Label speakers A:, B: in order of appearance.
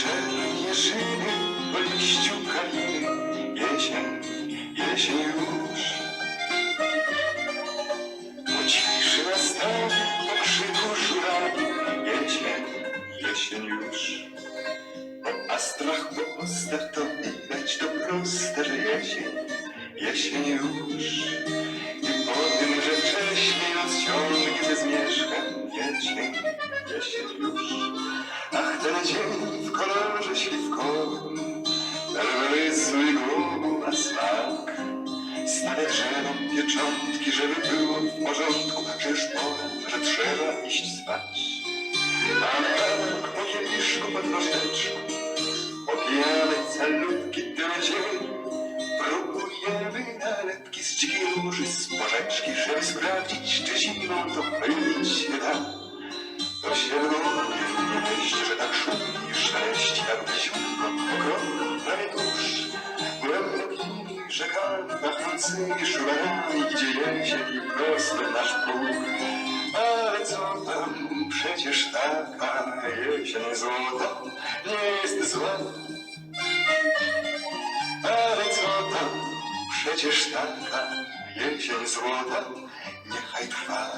A: Czernie szyny w liściu kaliny, jesień, jesień już. Po ciszy nastawi, po krzyku żurawi, jesień, jesień już. Po astrach, po ostach to widać, to proste, że jesień, jesień już. I po tym, że wcześniej nas ciągnie ze zmierzchem, jesień, jesień już. Ach, ten dzień pieczątki, żeby było w porządku, już pora, że trzeba iść spać. A tak po kieliszku pod rożeczku, popijamy calutki ten dzień. Próbujemy nalepki z dzikiej róży, z porzeczki, żeby sprawdzić, czy zimą to mylić się da. To się lubi jeść, że tak szumi, sześć jak ziółko, okrągło, prawie tuż. Głębokimi rzekami, pachnącymi szumami idzie jesień prosto w nasz próg. Ale co tam, przecież taka jesień złota nie jest zła. Ale co tam, przecież taka jesień złota niechaj trwa.